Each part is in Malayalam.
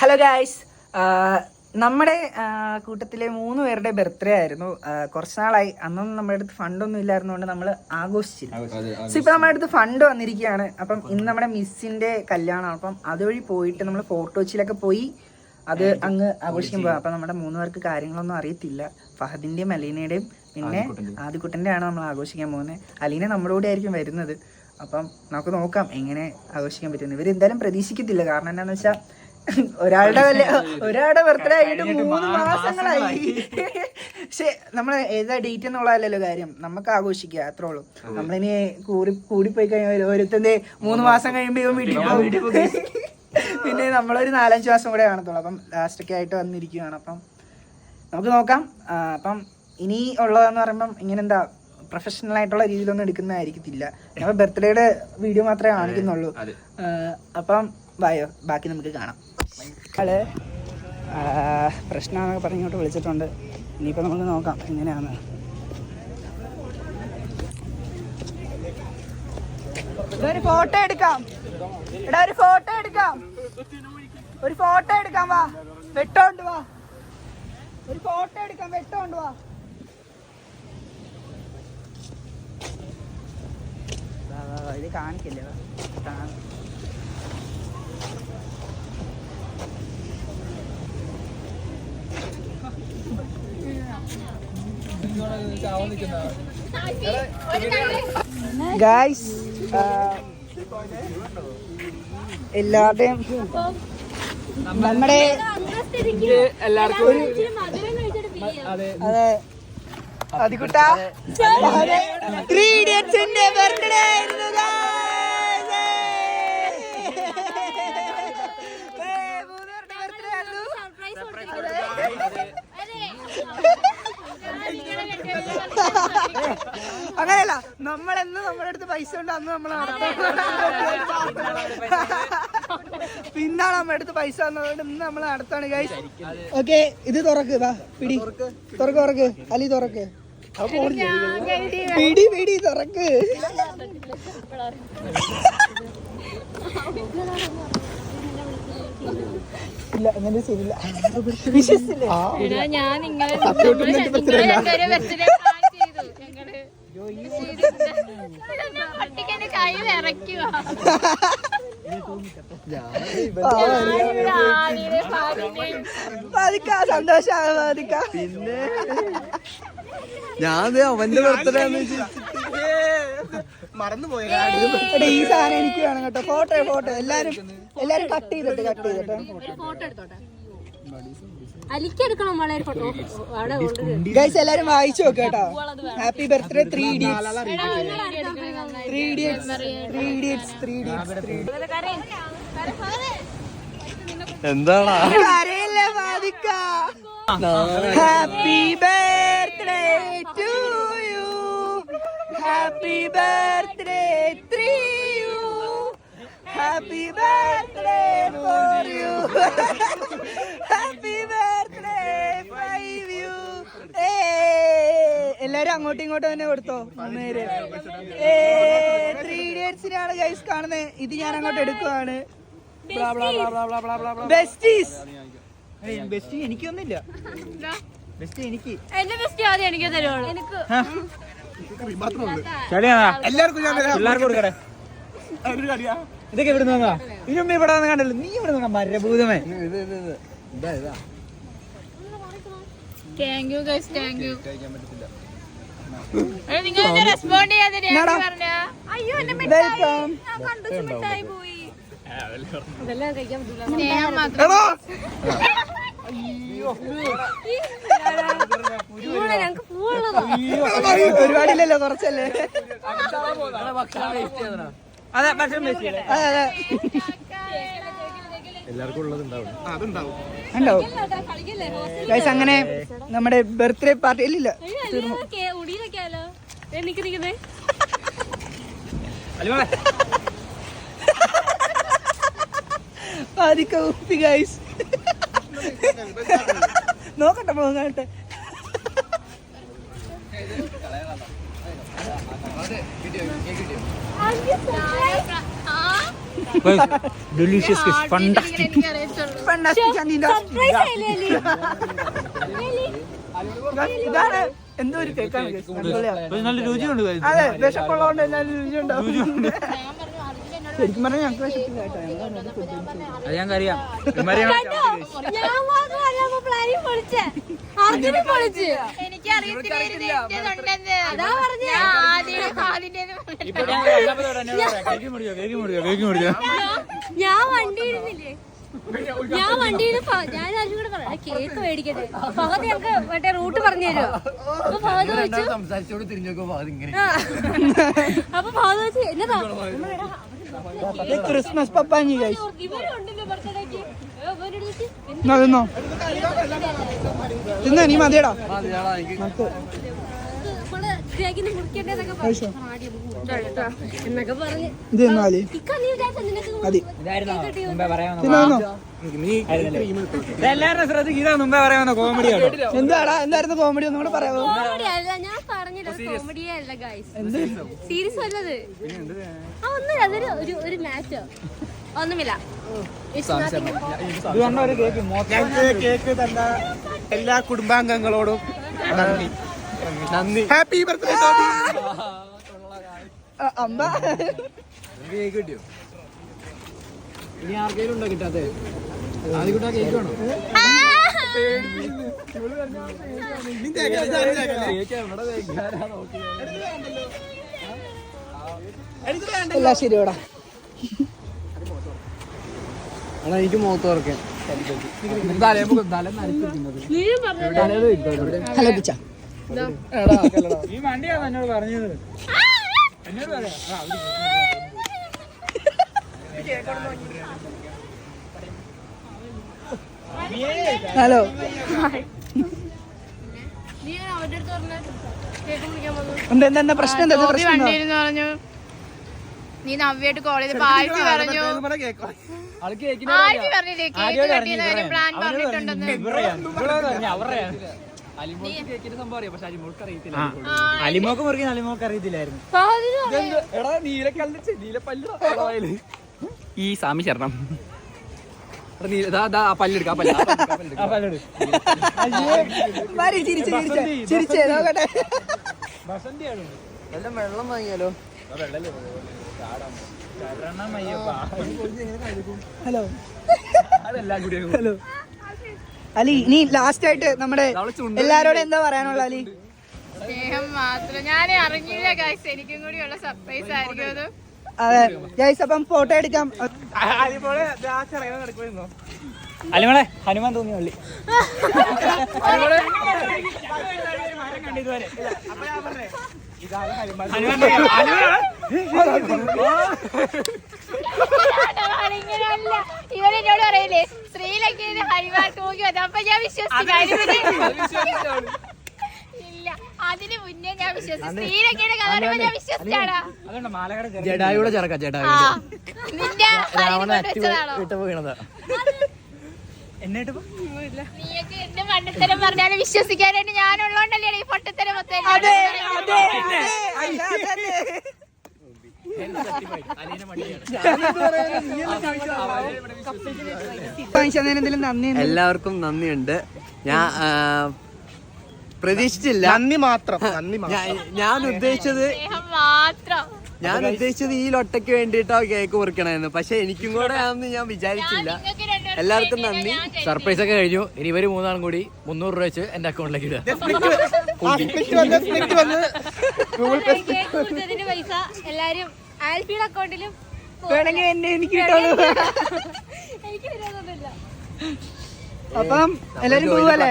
ഹലോ ഗായ്സ് നമ്മുടെ കൂട്ടത്തിലെ മൂന്ന് പേരുടെ ബർത്ത്ഡേ ആയിരുന്നു. കുറച്ച് നാളായി. അന്നൊന്നും നമ്മുടെ അടുത്ത് ഫണ്ടൊന്നും ഇല്ലായിരുന്നുകൊണ്ട് നമ്മൾ ആഘോഷിച്ചില്ല. സോ ഇപ്പം നമ്മുടെ അടുത്ത് ഫണ്ട് വന്നിരിക്കുകയാണ്. അപ്പം ഇന്ന് നമ്മുടെ മിസ്സിന്റെ കല്യാണമാണ്. അപ്പം അതുവഴി പോയിട്ട് നമ്മൾ ഫോർട്ട് കൊച്ചിയിലൊക്കെ പോയി അത് അങ്ങ് ആഘോഷിക്കാൻ പോകാം അപ്പം നമ്മുടെ മൂന്ന് പേർക്ക് കാര്യങ്ങളൊന്നും അറിയത്തില്ല. ഫഹദിന്റെയും അലീനയുടെയും പിന്നെ ആദ്യക്കുട്ടന്റെ ആണ് നമ്മൾ ആഘോഷിക്കാൻ പോകുന്നത്. അലീന നമ്മുടെ കൂടെ ആയിരിക്കും വരുന്നത്. അപ്പം നമുക്ക് നോക്കാം എങ്ങനെ ആഘോഷിക്കാൻ പറ്റുന്നത് ഇവർ എന്തായാലും പ്രതീക്ഷിക്കത്തില്ല. കാരണം എന്താണെന്ന് വെച്ചാൽ ഒരാളുടെ വല്ല ഒരാളുടെ ബർത്ത്ഡേ ആയിട്ട് മൂന്ന് മാസങ്ങളായി. പക്ഷെ നമ്മൾ ഏതാ ഡേറ്റ് എന്നുള്ളതല്ലല്ലോ കാര്യം. നമുക്ക് ആഘോഷിക്കുക അത്രേ ഉള്ളൂ. നമ്മളിനി കൂടി കൂടിപ്പോയി കഴിഞ്ഞാൽ ഓരോരുത്തന്റെ മൂന്ന് മാസം കഴിയുമ്പോൾ ഇവൻ വീട്ടിൽ പോകും. പിന്നെ നമ്മളൊരു നാലഞ്ച് മാസം കൂടെ കാണത്തുള്ളൂ. അപ്പം ലാസ്റ്റൊക്കെ ആയിട്ട് വന്നിരിക്കുകയാണ്. അപ്പം നമുക്ക് നോക്കാം. അപ്പം ഇനി ഉള്ളതെന്ന് പറയുമ്പം ഇങ്ങനെ എന്താ പ്രൊഫഷണൽ ആയിട്ടുള്ള രീതിയിലൊന്നും എടുക്കുന്നതായിരിക്കത്തില്ല നമ്മൾ ബർത്ത്ഡേയുടെ വീഡിയോ മാത്രമേ കാണിക്കുന്നുള്ളൂ. അപ്പം ബായോ ബാക്കി നമുക്ക് കാണാം. ആൾ പ്രശ്നമാണെന്നൊക്കെ പറഞ്ഞോട്ട് വിളിച്ചിട്ടുണ്ട്. ഇനിയിപ്പോൾ നമുക്ക് നോക്കാം എങ്ങനെയാണ് ഒരു ഫോട്ടോ എടുക്കാം. എടാ ഒരു ഫോട്ടോ എടുക്കാം. ഒരു ഫോട്ടോ എടുക്കാം വാ. വെട്ടോണ്ട് വാ. ഒരു ഫോട്ടോ എടുക്കാം വെട്ടോണ്ട് വാ, ഇത് കാണിക്കില്ലേ ഗായ്സ് എല്ലാവരുടെയും നമ്മുടെ എല്ലാവർക്കും അതെ. അതികുട്ട ത്രീ ഇഡിയറ്റ്സിന്റെ ബർത്ത്ഡേ ആയിരുന്നു guys. ഏയ്, മൂന്ന് പേരുടെ birthday ആയിരുന്നു. അങ്ങനെയല്ല നമ്മളെന്ന് നമ്മുടെ അടുത്ത് പൈസ ഉണ്ട് അന്ന് നമ്മൾ പിന്നാണ് നമ്മുടെ അടുത്ത് പൈസ വന്നതുകൊണ്ട് ഇന്ന് നമ്മൾ നടത്താണ് ഗൈസ് ഓക്കെ ഇത് തുറക്ക് വാ പിടി. തുറക്ക് തുറക്ക്. അലി തുറക്ക്. പിടി പിടി തുറക്ക്. ഇല്ല അങ്ങനെ ശരിയില്ല. വിശ്വസിച്ചില്ലേ? ഞാൻ നിങ്ങളെ ബാധിക്ക ബാധിക്ക ഞാൻ അവന്റെ ബർത്ത്ഡേ മറന്നുപോയി ഈ സാധനം എനിക്ക് വേണം കേട്ടോ. Photo photo. എല്ലാരും എല്ലാരും കട്ട് ചെയ്തിട്ട് കട്ട് ചെയ്തിട്ട്. ഫോട്ടോ അലിക്കെടുക്കണം വളരെ ഗൈസ് എല്ലാരും വായിച്ചു നോക്ക് കേട്ടോ. Happy birthday three idiots three idiots three idiots three idiots എന്താടാ? കരയല്ലേ ബാധിക്ക? Happy birthday to you happy birthday three you happy birthday four you happy birthday five you എല്ലാരും അങ്ങോട്ടും ഇങ്ങോട്ടും തന്നെ കൊടുത്തോ? മൂന്നുപേര് ഏ ത്രീ ഇഡിയറ്റ്സിനാണ് ഗൈസ് കാണുന്നത് ഇത് ഞാൻ അങ്ങോട്ട് എടുക്കുവാണ്. ബെസ്റ്റീസ് ബെസ്റ്റ് എനിക്കൊന്നുമില്ല. ബെസ്റ്റ് എനിക്ക്. എന്റെ ബെസ്റ്റ് ആദ്യം എനിക്ക് തരുള്ളൂ എനിക്ക്. എല്ലാവർക്കും ഞാൻ എല്ലാവർക്കും കൊടുക്കട്ടെ. ഇതൊക്കെ ഇവിടെ നിന്നാ ഇതിനുമ്പ് ഇവിടെ വന്ന് കണ്ടല്ലോ. നീ ഇവിടെ നിന്നാ മരഭൂതമേ. Thank you guys thank you നിങ്ങൾ റെസ്പോണ്ട് ഒരുപാടില്ലല്ലോ കുറച്ചല്ലേ? അതെ ഭക്ഷണം അതെ അതെ. എല്ലാവർക്കും ഉള്ളത് ഉണ്ടാവും. ഉണ്ടാവും ഗൈസ് അങ്ങനെ നമ്മുടെ ബർത്ത്ഡേ പാർട്ടി ഇല്ലില്ല പാതിക്ക ഉപ്പി ഗൈസ് നോക്കട്ടെ പോകട്ടെ കാണട്ടെ ആ ഡെലീഷ്യസ് ഫിഷ് ഫണ്ടാസ്റ്റിക് എനിക്കറിയത്തുള്ളൂ Fantastic. and. ഇതാണ് എന്തോ ഒരു കേക്കാണ് guys. നല്ല രുചിയുണ്ട് guys. അതെ വിശപ്പുള്ളതുകൊണ്ട് തന്നെ രുചിയുണ്ടാവും. ഞാൻ പറഞ്ഞു അർജുൻ എന്നോട് ശരിക്കും പറഞ്ഞാൽ ഞങ്ങൾക്ക് വിശപ്പില്ല കേട്ടോ. ഞങ്ങളാണ് food കഴിച്ചത്. അത് ഞങ്ങൾക്ക് അറിയാം. ഇവന്മാരെ ഞങ്ങൾ ഞാൻ എനിക്ക്. ഞാൻ വണ്ടി ഇരുന്നില്ലേ ഞാൻ വണ്ടിയിൽ ഞാൻ അർജുൻ കൂടെ പറയാം. കേക്ക് മേടിക്കട്ടെ. ഫഹദ് ഞങ്ങൾക്ക് മറ്റേ റൂട്ട് പറഞ്ഞു തരുമോ അപ്പൊ ഫഹദ് വെച്ചു. അപ്പൊ ഫഹദ് വെച്ച് എന്നതാ? ക്രിസ്മസ് പപ്പാഞ്ഞി ഗൈസ് ഇവരുണ്ടല്ലോ ബർത്ത്ഡേക്ക് ഇവരുടെ തിന്നോ? തിന്നോ നീ മതിയടാ. ഇത് തിന്നാൽ നീ വിചാരിച്ച നിനക്ക് മതി എല്ലാവരുടെ ശ്രദ്ധിക്ക് ഇതാ മുമ്പേ പറയാമെന്ന കോമഡി എന്താടാ? എന്തായിരുന്നു കോമഡി ഒന്നും കൂടെ പറയാമോ കോമഡി അല്ല ഞാൻ പറഞ്ഞില്ല കോമഡിയേ ഗൈസ് സീരിയസ് അല്ലത്. ആ ഒന്നുമില്ല അതൊരു ഒരു ഒരു മാറ്റോ ഒന്നുമില്ല. കേക്ക് മൊത്തം. കേക്ക് തന്ന എല്ലാ കുടുംബാംഗങ്ങളോടും നന്ദി. നന്ദി. ഹാപ്പി ബർത്ത്ഡേ അമ്മ. കേക്ക് കിട്ടിയോ? ഇനി ആർക്കെങ്കിലും ഉണ്ടോ കിട്ടാത്തേ? ആദ്യം കിട്ടാ കേക്ക് വേണോ? എല്ലാം ശരിയോടാ. എനിക്ക് മുഖത്ത് തുറക്കാൻ. ഹലോ പിച്ച ഈ വണ്ടിയാണ് എന്നോട് പറഞ്ഞത്? എന്നോട് പറയാം. ആ, അവർ ഹലോ. എന്താ എന്താ പ്രശ്നം? എന്താ പ്രശ്നം പറഞ്ഞു. നീ നവ്യായിട്ട് കോളേജ് പറഞ്ഞു. അലിമോക്ക് മുറിക്കുന്ന അലിമോക്ക് അറിയത്തില്ലായിരുന്നു. എടാ നീലപ്പല്ല് ഈ സ്വാമി ശരണം. പല്ലെടുക്കാം ആ പല്ലോട് മാറി ചിരിച്ച് ചിരിച്ച് ചിരിച്ചേ നോക്കട്ടെ. ബസന്തിയാണ്? എല്ലാം വെള്ളം വാങ്ങിയാലോ? ഹലോ ഹലോ അലി നീ ലാസ്റ്റ് ആയിട്ട് നമ്മുടെ എല്ലാരോടും എന്താ പറയാനുള്ള അലി സ്നേഹം മാത്രം ഞാൻ അറിഞ്ഞില്ല ഗൈസ് എനിക്കും കൂടി ഉള്ള സർപ്രൈസ് ആയിരിക്കും അത് അതെ ഗൈസ് അപ്പം ഫോട്ടോ എടുക്കാം അലിമളെ ഹനുമാൻ തോന്നി പള്ളി ഇങ്ങനെയല്ല. ഇവരെന്നോട് പറയില്ലേ സ്ത്രീയിലൊക്കെ ഹരിവാർ നോക്കി വന്നു. അപ്പൊ ഞാൻ വിശ്വസിക്കാൻ ഇല്ല. അതിന് മുന്നേ ഞാൻ വിശ്വസിച്ചു. സ്ത്രീയിലൊക്കെ കഥ ഞാൻ വിശ്വസിച്ചാടാ. അതുകൊണ്ട് മാലകട ജഡായുടെ ചെറുക്ക നിന്റെ വീണതാ നീയൊക്കെ എന്റെ മണ്ടത്തരം പറഞ്ഞാലും വിശ്വസിക്കാനായിട്ട് ഞാനുള്ളോണ്ടല്ലേ ഈ പൊട്ടത്തരം മൊത്തം എല്ലാവർക്കും നന്ദിയുണ്ട്. ഞാൻ പ്രതീക്ഷിച്ചില്ല. നന്ദി മാത്രം നന്ദി ഞാൻ ഉദ്ദേശിച്ചത് ഞാൻ ഉദ്ദേശിച്ചത് ഈ ലൊട്ടയ്ക്ക് വേണ്ടിയിട്ടോ കേക്ക് മുറിക്കണമെന്ന്. പക്ഷെ എനിക്കും കൂടെ ആണെന്ന് ഞാൻ വിചാരിച്ചില്ല. എല്ലാവർക്കും നന്ദി. സർപ്രൈസ് ഒക്കെ കഴിഞ്ഞു. ഇനി ഇവർ മൂന്നാളും കൂടി മുന്നൂറ് രൂപ വെച്ച് എന്റെ അക്കൗണ്ടിലേക്ക് ഇടുക. എല്ലാരും ആൽഫിയുടെ അക്കൗണ്ടിലും വേണമെങ്കിൽ എന്നെ എനിക്ക് കിട്ടുള്ളൂ. എനിക്ക് വരുന്നൊന്നുമില്ല. അപ്പം എല്ലാരും പോവല്ലേ?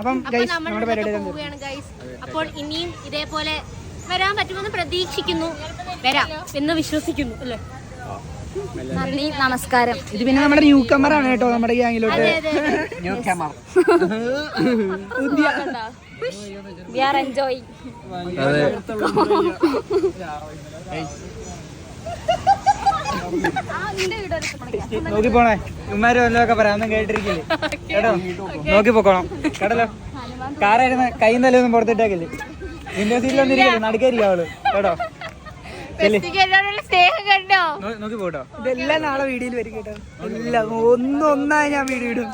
അപ്പം ഗൈസ് നമ്മുടെ പരിപാടി പോവുകയാണ് ഗൈസ് അപ്പോൾ ഇനിയും ഇതേപോലെ വരാൻ പറ്റുമെന്ന് പ്രതീക്ഷിക്കുന്നു. വരാം എന്ന് വിശ്വസിക്കുന്നു അല്ലേ? നന്ദി നമസ്കാരം. ഇത് പിന്നെ നമ്മുടെ ന്യൂ കമർ ആണ് കേട്ടോ നമ്മുടെ ഗ്യാങ്ങിലോട്ട് അതെ അതെ വി ആർ എൻജോയിങ് അതെ. നോക്കി പോണേ. ഉമ്മാര് വല്ലതൊക്കെ പറയാം ഒന്നും കേട്ടിരിക്കില്ലേ? കേട്ടോ? നോക്കി പോക്കോണം. കേട്ടല്ലോ? കാറായിരുന്നു കൈ നല്ലൊന്നും പുറത്തിട്ടേക്കില്ലേ? വിൻഡോ സീറ്റിലൊന്നും ഇരിക്കില്ല നടക്കായിരിക്കും അവൾ. കേട്ടോ? നോക്കി പോട്ടോ. ഇതെല്ലാം നാളെ വീഡിയോയിൽ വരും കേട്ടോ. എല്ലാം ഒന്നും ഒന്നായി ഞാൻ വീഡിയോ ഇടും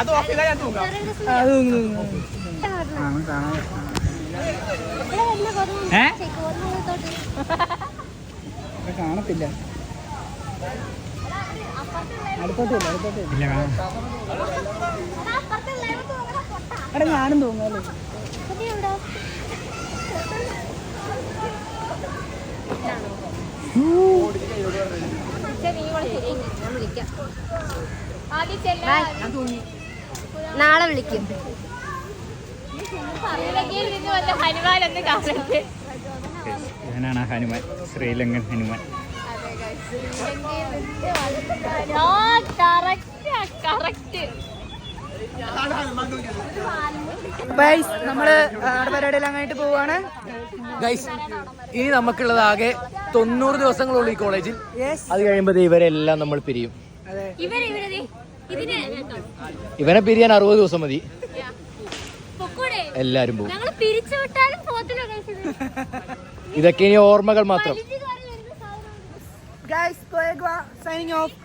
അത് ഓഫ് ചെയ്താൽ ഞാൻ തൂങ്ങാം. അത് തൂങ്ങ് തൂങ്ങ്. കാണത്തില്ല. അവിടെ ഞാനും തോന്നുന്നു. നാളെ വിളിക്കും. വന്ന ഹനുമാൻ ശ്രീലങ്കൻ ഹനുമാൻ. ഗൈസ് നമ്മൾ ആടെ പരിപാടിയെല്ലാം കഴിഞ്ഞിട്ട് പോവാണ്. ഗൈസ് ഇനി നമുക്കുള്ളത് ആകെ തൊണ്ണൂറ് ദിവസങ്ങളുള്ളൂ ഈ കോളേജിൽ അത് കഴിയുമ്പോൾ ഇവരെല്ലാം നമ്മൾ പിരിയും. ഇവനെ പിരിയാൻ അറുപത് ദിവസം മതി. എല്ലാരും പോകും. ഞങ്ങൾ പിരിച്ചു വിട്ടാലും പോത്തില്ല ഇതൊക്കെ ഇനി ഓർമ്മകൾ മാത്രം. Guys signing off